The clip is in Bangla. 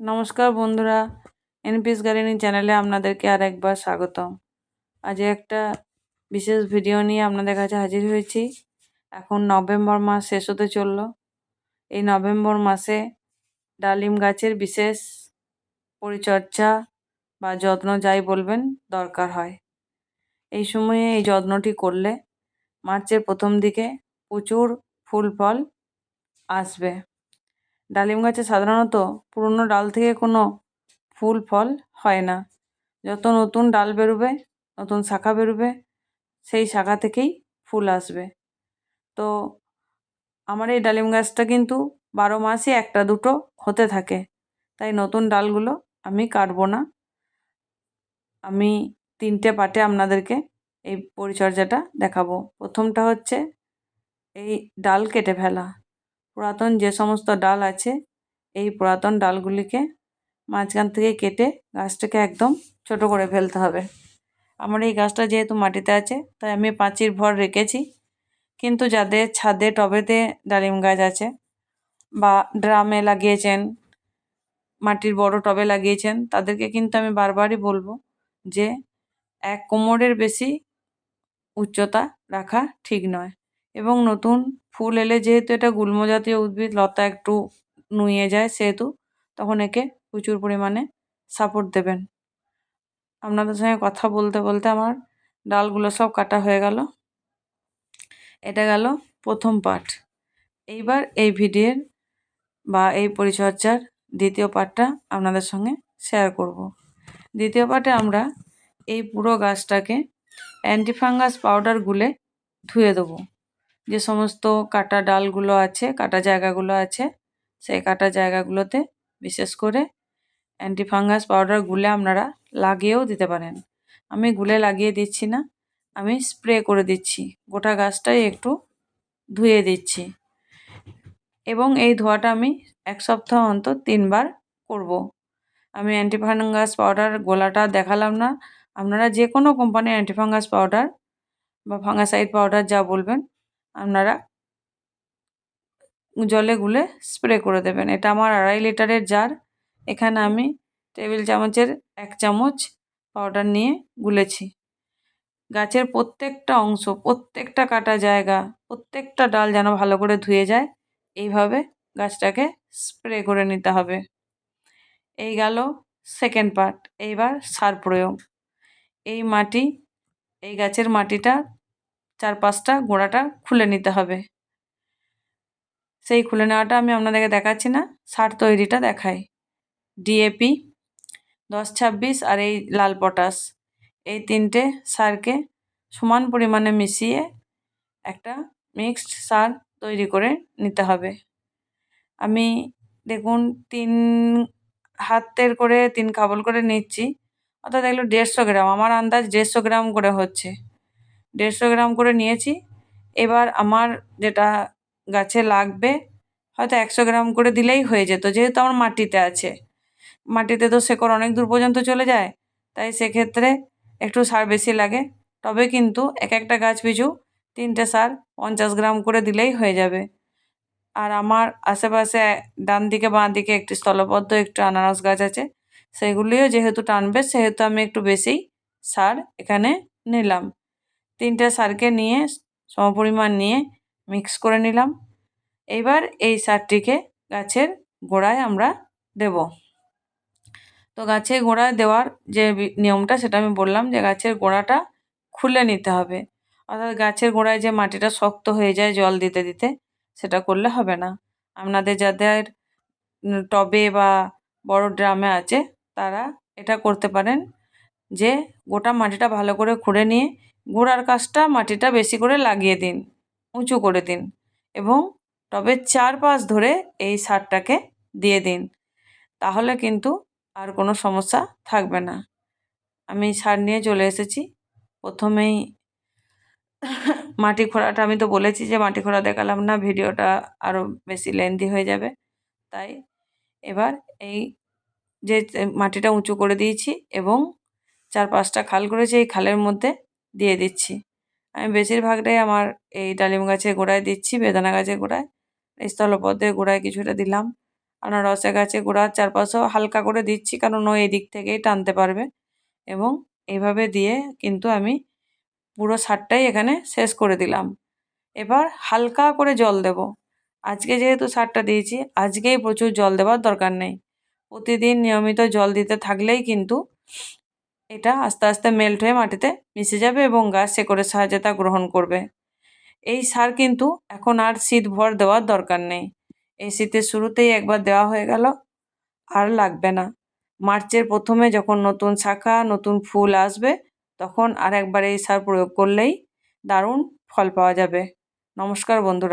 নমস্কার বন্ধুরা, এনপিএস গার্ডেনিং চ্যানেলে আপনাদেরকে আর একবার স্বাগতম। আজ একটা বিশেষ ভিডিও নিয়ে আপনাদের কাছে হাজির হয়েছি। এখন নভেম্বর মাস শেষ হতে চলল। এই নভেম্বর মাসে ডালিম গাছের বিশেষ পরিচর্যা বা যত্ন যাই বলবেন দরকার হয়। এই সময়ে এই যত্নটি করলে মার্চের প্রথম দিকে প্রচুর ফুল ফল আসবে। ডালিম গাছে সাধারণত পুরনো ডাল থেকে কোনো ফুল, ফল হয় না। যত নতুন ডাল বেরোবে, নতুন শাখা বেরোবে, সেই শাখা থেকেই ফুল আসবে। তো আমার এই ডালিম গাছটা কিন্তু বারো মাসই একটা দুটো হতে থাকে। তাই নতুন ডালগুলো আমি কাটবো না। আমি তিনটে পার্টে আপনাদেরকে এই পরিচর্যাটা দেখাবো। প্রথমটা হচ্ছে এই ডাল কেটে ফেলা। পুরাতন যে সমস্ত ডাল আছে, এই পুরাতন ডালগুলিকে মাঝখান থেকে কেটে গাছটাকে একদম ছোট করে ফেলতে হবে। আমার এই গাছটা যেহেতু মাটিতে আছে, তাই আমি পাঁচির ভর রেখেছি। কিন্তু যাদের ছাদে, টবেতে ডালিম গাছ আছে বা ড্রামে লাগিয়েছেন, মাটির বড় টবে লাগিয়েছেন, তাদেরকে কিন্তু আমি বারবারই বলব যে, এক কোমরের বেশি উচ্চতা রাখা ঠিক নয়। এবং নতুন ফুল এলে যেহেতু এটা গুল্ম জাতীয় উদ্ভিদ, লতা একটু নুয়ে যায় সেহেতু তখন একে প্রচুর পরিমাণে সাপোর্ট দেবেন। আপনাদের সঙ্গে কথা বলতে বলতে আমার ডালগুলো সব কাটা হয়ে গেল। এটা গেল প্রথম পার্ট এইবার এই ভিডিওর বা এই পরিচর্যার দ্বিতীয় পার্টটা আপনাদের সঙ্গে শেয়ার করব। দ্বিতীয় পার্টে আমরা এই পুরো গাছটাকে অ্যান্টিফাঙ্গাস পাউডার গুলে ধুয়ে দেবো। যে সমস্ত কাটা ডালগুলো আছে, কাটা জায়গাগুলো আছে, সেই কাটা জায়গাগুলোতে বিশেষ করে অ্যান্টিফাঙ্গাস পাউডার গুলে আপনারা লাগিয়েও দিতে পারেন। আমি গুলে লাগিয়ে দিচ্ছি না, আমি স্প্রে করে দিচ্ছি। গোটা গাছটাই একটু ধুয়ে দিচ্ছি। এবং এই ধোয়াটা আমি এক সপ্তাহ অন্তর তিনবার করব। আমি অ্যান্টিফাঙ্গাস পাউডার গোলাটা দেখালাম না। আপনারা যে কোনো কোম্পানির অ্যান্টিফাঙ্গাস পাউডার বা ফাঙ্গাসাইড পাউডার যা বলবেন আপনারা জলে গুলে স্প্রে করে দেবেন। এটা আমার আড়াই লিটারের জার এখানে আমি টেবিল চামচের এক চামচ পাউডার নিয়ে গুলেছি। গাছের প্রত্যেকটা অংশ, প্রত্যেকটা কাটা জায়গা, প্রত্যেকটা ডাল যেন ভালো করে ধুয়ে যায়, এইভাবে গাছটাকে স্প্রে করে নিতে হবে। এই গেল সেকেন্ড পার্ট এইবার সার প্রয়োগ। এই মাটি, এই গাছের মাটিটা চার পাঁচটা গোড়াটা খুলে নিতে হবে। সেই খুলে নেওয়াটা আমি আপনাদেরকে দেখাচ্ছি না, সার তৈরিটা দেখাই। ডিএপি, দশ ছাব্বিশ আর এই লাল পটাশ। এই তিনটে সারকে সমান পরিমাণে মিশিয়ে একটা মিক্সড সার তৈরি করে নিতে হবে। আমি দেখুন তিন হাতের করে, তিন কাবল করে নিচ্ছি, অর্থাৎ এগুলো দেড়শো গ্রাম। আমার আন্দাজ দেড়শো গ্রাম করে হচ্ছে। দেড়শো গ্রাম করে নিয়েছি। এবার আমার যেটা গাছে লাগবে, হয়তো একশো গ্রাম করে দিলেই হয়ে যেত, যেহেতু আমার মাটিতে আছে। মাটিতে তো শেকড় অনেক দূর পর্যন্ত চলে যায়, তাই সেক্ষেত্রে একটু সার বেশি লাগে। তবে কিন্তু এক একটা গাছ পিছু তিনটে সার পঞ্চাশ গ্রাম করে দিলেই হয়ে যাবে। আর আমার আশেপাশে ডান দিকে বাঁ দিকে একটি স্থলবদ্ধ একটু আনারস গাছ আছে, সেগুলিও যেহেতু টানবে, সেহেতু আমি একটু বেশিই সার এখানে নিলাম। তিনটে সারকে নিয়ে, সমপরিমাণ নিয়ে মিক্স করে নিলাম। এইবার এই সারটিকে গাছের গোড়ায় আমরা দেব। তো গাছের গোড়ায় দেওয়ার যে নিয়মটা সেটা আমি বললাম যে গাছের গোড়াটা খুলে নিতে হবে। অর্থাৎ গাছের গোড়ায় যে মাটিটা শক্ত হয়ে যায় জল দিতে দিতে, সেটা করলে হবে না। আপনাদের যাদের টবে বা বড় ড্রামে আছে, তারা এটা করতে পারেন যে গোটা মাটিটা ভালো করে খুঁড়ে নিয়ে গোড়ার কাছটা মাটিটা বেশি করে লাগিয়ে দিন, উঁচু করে দিন এবং টবের চারপাশ ধরে এই সারটাকে দিয়ে দিন। তাহলে কিন্তু আর কোনো সমস্যা থাকবে না। আমি সার নিয়ে চলে এসেছি। প্রথমেই মাটি খোঁড়াটা, আমি তো বলেছি যে মাটি খোঁড়া দেখালাম না, ভিডিওটা আরও বেশি লেন্দি হয়ে যাবে। তাই এবার এই যে মাটিটা উঁচু করে দিয়েছি এবং চার পাঁচটা খাল করেছি, এই খালের মধ্যে দিয়ে দিচ্ছি। আমি বেশিরভাগটাই আমার এই ডালিম গাছের গোড়ায় দিচ্ছি, বেদানা গাছের গোড়ায়। স্থলপদ্মের গোড়ায় কিছুটা দিলাম। আনারসে গাছে গোড়ার চারপাশেও হালকা করে দিচ্ছি, কারণ ও এদিক থেকেই টানতে পারবে। এবং এইভাবে দিয়ে কিন্তু আমি পুরো সারটাই এখানে শেষ করে দিলাম। এবার হালকা করে জল দেব। আজকে যেহেতু সারটা দিয়েছি, আজকেই প্রচুর জল দেওয়ার দরকার নেই। প্রতিদিন নিয়মিত জল দিতে থাকলেই কিন্তু এটা আস্তে আস্তে মেল্ট হয়ে মাটিতে মিশে যাবে এবং গাছ শেকড়ের সাহায্যে তা গ্রহণ করবে। এই সার কিন্তু এখন আর শীত ভর দেওয়ার দরকার নেই। এই শীতের শুরুতেই একবার দেওয়া হয়ে গেল, আর লাগবে না। মার্চের প্রথমে যখন নতুন শাখা, নতুন ফুল আসবে, তখন আর একবার এই সার প্রয়োগ করলেই দারুণ ফল পাওয়া যাবে। নমস্কার বন্ধুরা।